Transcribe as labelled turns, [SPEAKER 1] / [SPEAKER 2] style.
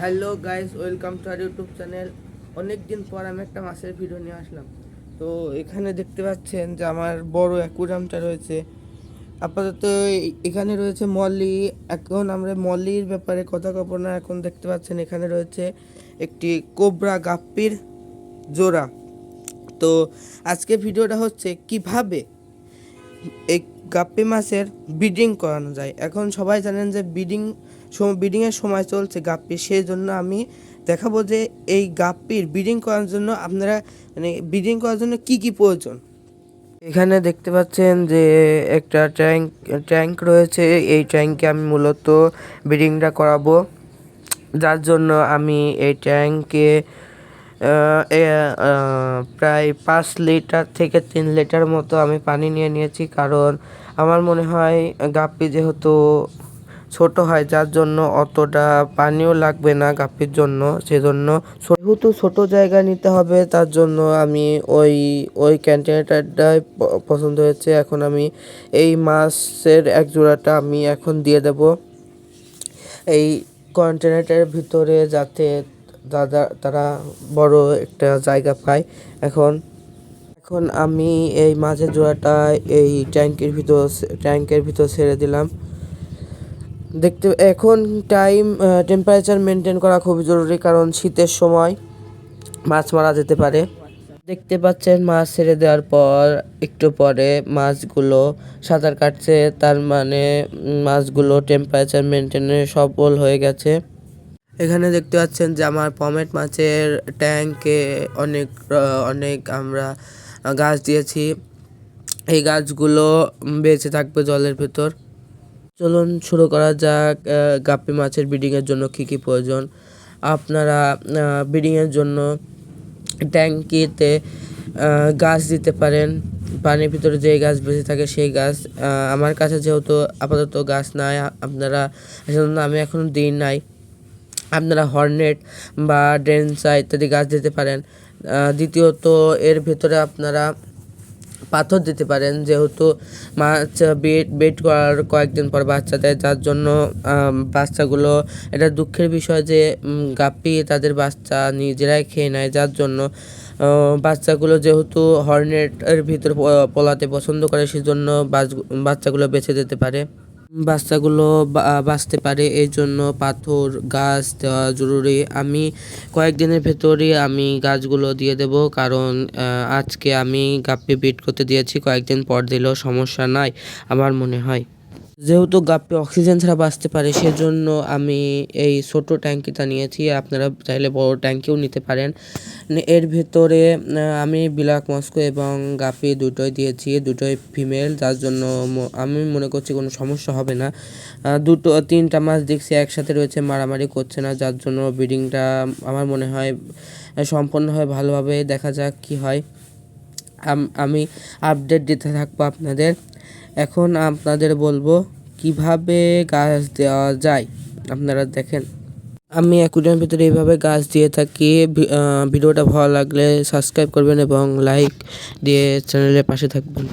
[SPEAKER 1] Hello guys, welcome to our YouTube channel. অনেক দিন পর আমি একটা মাছের ভিডিও নিয়ে আসলাম। তো এখানে দেখতে পাচ্ছেন যে আমার বড় অ্যাকুরামটা রয়েছে। আপাতত এখানে রয়েছে মলি এখন আমরা মলির ব্যাপারে কথা কব না। এখন দেখতে পাচ্ছেন এখানে রয়েছে একটি কোবরা গাপ্পির জোড়া। তো আজকে ভিডিওটা হচ্ছে কীভাবে এই গাপ্পি মাছের ব্রিডিং করানো যায়। এখন সবাই জানেন যে ব্রিডিং ব্রিডিংয়ের সময় চলছে গাপ্পি সেই জন্য আমি দেখাবো যে এই গাপ্পির ব্রিডিং করার জন্য আপনারা মানে ব্রিডিং করার জন্য কি কি প্রয়োজন। এখানে দেখতে পাচ্ছেন যে একটা ট্যাঙ্ক ট্যাঙ্ক রয়েছে। এই ট্যাঙ্কে আমি মূলত ব্রিডিংটা করাবো। যার জন্য আমি এই ট্যাঙ্কে প্রায় পাঁচ লিটার থেকে তিন লিটার মতো আমি পানি নিয়ে নিয়েছি। কারণ আমার মনে হয় গাপ্পি যেহেতু ছোট হয়, যার জন্য অতটা পানিও লাগবে না গাপ্পির জন্য। সেজন্য যেহেতু ছোট জায়গা নিতে হবে, তার জন্য আমি ওই ওই কন্টেনারটাই পছন্দ হয়েছে। এখন আমি এই মাছের এক জোড়াটা আমি এখন দিয়ে দেব। এই কন্টেনারটার ভিতরে যাতে দাদা, তারা বড় একটা জায়গা পায়। এখন এখন আমি এই মাছের জোড়াটা এই ট্যাঙ্কের ভিতর ট্যাঙ্কের ভিতর ছেড়ে দিলাম। দেখতে, এখন টাইম টেম্পারেচার মেনটেন করা খুবই জরুরি কারণ শীতের সময় মাছ মারা যেতে পারে। দেখতে পাচ্ছেন, মাছ ছেড়ে দেওয়ার পর একটু পরে মাছগুলো সাঁতার কাটছে। তার মানে মাছগুলো টেম্পারেচার মেনটেনে সফল হয়ে গেছে। এখানে দেখতে পাচ্ছেন যে আমার পমেট মাছের ট্যাঙ্কে অনেক অনেক আমরা গাছ দিয়েছি। এই গাছগুলো বেঁচে থাকবে জলের ভেতর। চলুন শুরু করা যাক গাপ্পি মাছের ব্রিডিংয়ের জন্য কি কি প্রয়োজন। আপনারা ব্রিডিংয়ের জন্য ট্যাঙ্কিতে গাছ দিতে পারেন। পানির ভিতরে যে গাছ বেঁচে থাকে সেই গাছ আমার কাছে যেহেতু আপাতত গাছ নাই, আপনারা, সেজন্য আমি এখনও দিই নাই। আপনারা হর্নেট বা ডেন্সা ইত্যাদি গাছ দিতে পারেন। দ্বিতীয়ত এর ভেতরে আপনারা পাথর দিতে পারেন, যেহেতু মাছ বেড বেড করার কয়েকদিন পর বাচ্চা দেয়, যার জন্য বাচ্চাগুলো এটা দুঃখের বিষয় যে গাপ্পি তাদের বাচ্চা নিজেরাই খেয়ে নেয়, যার জন্য বাচ্চাগুলো যেহেতু হর্নেট এর ভিতর পলাতে পছন্দ করে, সেজন্য বাচ- বাচ্চাগুলো বেঁচে যেতে পারে। বাচ্চাগুলো বাঁচতে পারে এই জন্য পাথর, গাছ দেওয়া জরুরি। আমি কয়েকদিনের ভেতরই আমি গাছগুলো দিয়ে দেব, কারণ আজকে আমি গাপ্পি বিট করতে দিয়েছি, কয়েকদিন পর দিলেও সমস্যা নাই, আমার মনে হয়। যেহেতু গাপ্পি অক্সিজেন ছাড়া বাঁচতে পারে, সেজন্য আমি এই ছোট ট্যাঙ্কিটা নিয়েছি। আপনারা চাইলে বড় ট্যাঙ্কিও নিতে পারেন। এর ভেতরে আমি বিলাক মস্কো এবং গাপ্পি দুটোই দিয়েছি, দুটোই ফিমেল যার জন্য আমি মনে করছি কোনো সমস্যা হবে না। দুটো, তিনটা মাছ দেখছি একসাথে রয়েছে, মারামারি করছে না, যার জন্য ব্রিডিংটা আমার মনে হয় সম্পন্ন হয় ভালোভাবে দেখা যাক কি হয়। আমি আপডেট দিতে থাকব আপনাদের। এখন আপনাদের বলব কীভাবে গাছ দেওয়া যায়। আপনারা দেখেন। আমি অ্যাকুরিয়ামের ভিতরে এইভাবে গাছ দিয়ে থাকি। ভিডিওটা ভালো লাগলে সাবস্ক্রাইব করবেন এবং লাইক দিয়ে চ্যানেলের পাশে থাকবেন।